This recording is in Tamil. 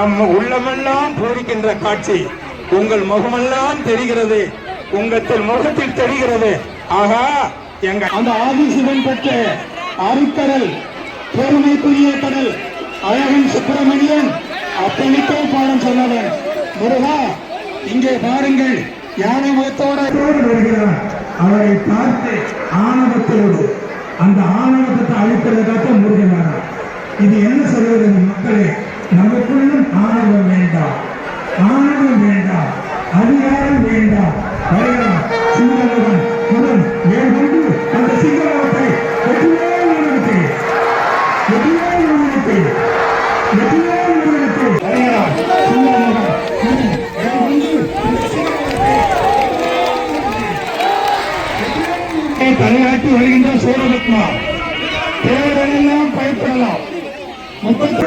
நம்ம உள்ளமெல்லாம் பூரிக்கின்ற காட்சி. உங்கள் முகமெல்லாம் தெரிகிறது. உங்கள் முகத்தில் தெரிகிறது. ஆகா எங்க அந்த ஆதிசிவன் பெற்ற பெருமை பெருமைக்குரிய கடல் அழகன் சுப்பிரமணியன் அப்படித்தான் பாடம் சொன்னவன். முருகா இங்கே பாருங்கள் யானை முகத்தோட. வருகிறார். அவரை பார்த்து ஆணவத்தோடு அந்த ஆணவத்தை அழிப்பதற்காக முருகனாரா இது என்ன சொல்வது மக்களே? நமக்குள்ள ஆணவம் வேண்டாம் ஆணவம் வேண்டாம் அதிகாரம் வேண்டாம் வரலாம் சிங்களவன் முதல் மேற்கொண்டு அந்த சிங்களவத்தை வெற்றியே நிறுவனத்தை வெற்றியே நிறுவனத்தை வெற்றியே நிறுவனத்தை தலையாட்டி வருகின்ற பயப்படலாம் முப்பத்தி